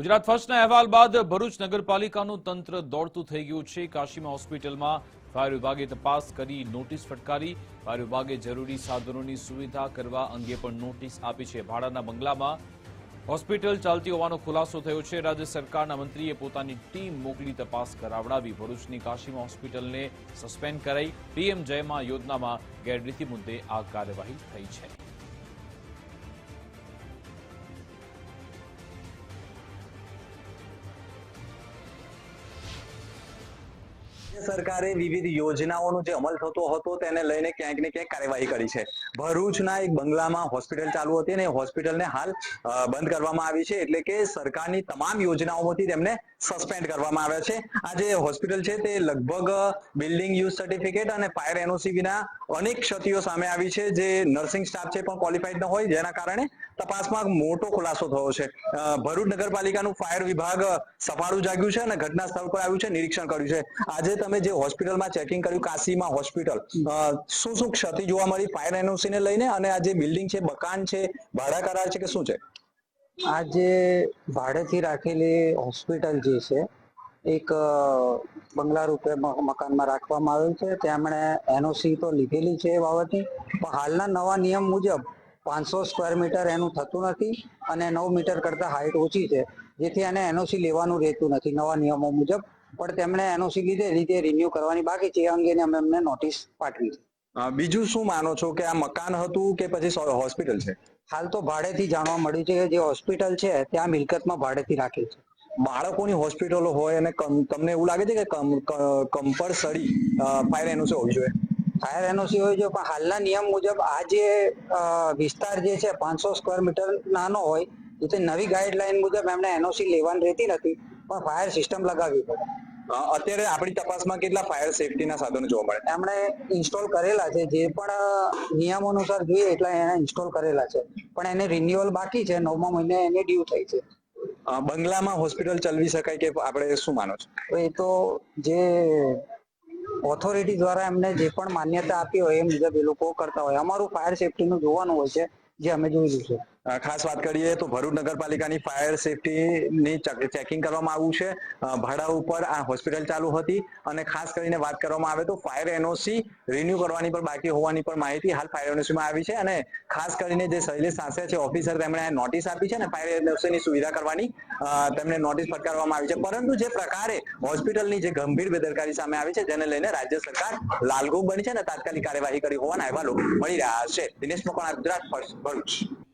ગુજરાત ફર્સ્ટના અહેવાલ બાદ ભરૂચ નગરપાલિકાનું તંત્ર દોડતું થઈ ગયું છે. કાશીમાં હોસ્પિટલમાં ફાયર વિભાગે તપાસ કરી નોટિસ ફટકારી. ફાયર વિભાગે જરૂરી સાધનોની સુવિધા કરવા અંગે પણ નોટિસ આપી છે. ભાડાના બંગલામાં હોસ્પિટલ ચાલતી હોવાનો ખુલાસો થયો છે. રાજ્ય સરકારના મંત્રીએ પોતાની ટીમ મોકલી તપાસ કરાવડાવી. ભરૂચની કાશીમાં હોસ્પિટલને સસ્પેન્ડ કરાઈ. પીએમ જયમાં યોજનામાં ગેરરીતિ મુદ્દે આ કાર્યવાહી થઈ છે. સરકારે વિવિધ યોજનાઓનો જે અમલ થતો હતો તેને લઈને ક્યાંક ને ક્યાંક કાર્યવાહી કરી છે. ભરૂચના એક બંગલામાં હોસ્પિટલ ચાલુ હતી અને હોસ્પિટલને હાલ બંધ કરવામાં આવી છે એટલે કે સરકારની તમામ યોજનાઓમાંથી તેમને સસ્પેન્ડ કરવામાં આવ્યા છે. આ જે હોસ્પિટલ છે તે લગભગ બિલ્ડિંગ યુઝ સર્ટિફિકેટ અને ફાયર એનઓસી વિના અનેક ક્ષતિઓ સામે આવી છે. જે નર્સિંગ સ્ટાફ છે પણ ક્વોલિફાઈડ ન હોય, જેના કારણે તપાસમાં મોટો ખુલાસો થયો છે. ભરૂચ નગરપાલિકાનું ફાયર વિભાગ સફાળું જાગ્યું છે અને ઘટના સ્થળ પર આવ્યું છે, નિરીક્ષણ કર્યું છે. આજે તમે જે હોસ્પિટલમાં ચેકિંગ કર્યું, કાશીમાં હોસ્પિટલ શું શું ક્ષતિ જોવા મળી? ફાયર એનઓસી ને લઈને અને આ જે બિલ્ડિંગ છે, મકાન છે, ભાડા કરાર છે કે શું છે? આ જે ભાડેથી રાખેલી હોસ્પિટલ જે છે, એક બંગલા રૂપે મકાનમાં રાખવામાં આવેલ છે. તેમણે એનઓસી તો લીધેલી છે એ બાબતની પણ હાલના નવા નિયમ મુજબ પાંચસો સ્ક્વેર મીટર એનું થતું નથી અને નવ મીટર કરતા હાઈટ ઓછી છે જેથી એને એનઓસી લેવાનું રહેતું નથી નવા નિયમો મુજબ. પણ તેમણે એનઓસી લીધેલી તે રિન્યુ કરવાની બાકી છે એ અંગેની અમે એમને નોટિસ પાઠવી છે. બીજું શું માનો છો કે આ મકાન હતું કે પછી હોસ્પિટલ છે? હાલ તો ભાડેથી જાણવા મળ્યું છે કે જે હોસ્પિટલ છે ત્યાં મિલકતમાં ભાડેથી રાખેલ છે. બાળકોની હોસ્પિટલો હોય અને તમને એવું લાગે છે કે કમ્પલસરી ફાયર એનઓસી હોવી જોઈએ? ફાયર એનઓસી હોય છે પણ હાલના નિયમ મુજબ આ જે વિસ્તાર જે છે પાંચસો સ્ક્વેર મીટર નાનો હોય તે નવી ગાઈડલાઈન મુજબ એમને એનઓસી લેવાની રહેતી નથી પણ ફાયર સિસ્ટમ લગાવવી પડે. અત્યારે આપણી તપાસમાં કેટલા ફાયર સેફટીના સાધનો જોવા મળે? એમણે ઇન્સ્ટોલ કરેલા છે જે પણ નિયમ અનુસાર જોઈએ એટલા એને ઇન્સ્ટોલ કરેલા છે પણ એને રિન્યુઅલ બાકી છે નવમા મહિને એની ડ્યુ થઈ છે. બંગલામાં હોસ્પિટલ ચલાવી શકાય કે આપણે શું માનો છો? એ તો જે ઓથોરિટી દ્વારા એમને જે પણ માન્યતા આપી હોય એ મુજબ એ લોકો કરતા હોય. અમારું ફાયર સેફટીનું જોવાનું હોય છે, જે અમે જોઈ છે. ખાસ વાત કરીએ તો ભરૂચ નગરપાલિકાની ફાયર સેફટીની ચેકિંગ કરવામાં આવ્યું છે. ભાડા ઉપર આ હોસ્પિટલ ચાલુ હતી અને ખાસ કરીને વાત કરવામાં આવે તો ફાયર એનઓસી રિન્યુ કરવાની પણ બાકી હોવાની પણ માહિતી હાલ ફાયર એનઓસીમાં આવી છે અને ખાસ કરીને જે શૈલેષ સાસે છે, ઓફિસર, તેમણે નોટિસ આપી છે ને ફાયર એનઓસીની સુવિધા કરવાની તેમણે નોટિસ ફટકારવામાં આવી છે. પરંતુ જે પ્રકારે હોસ્પિટલની જે ગંભીર બેદરકારી સામે આવી છે, જેને લઈને રાજ્ય સરકાર લાલઘુમ બની છે અને તાત્કાલિક કાર્યવાહી કરી હોવાના અહેવાલો મળી રહ્યા છે. દિનેશ મકવાણા, ગુજરાત ભરૂચ.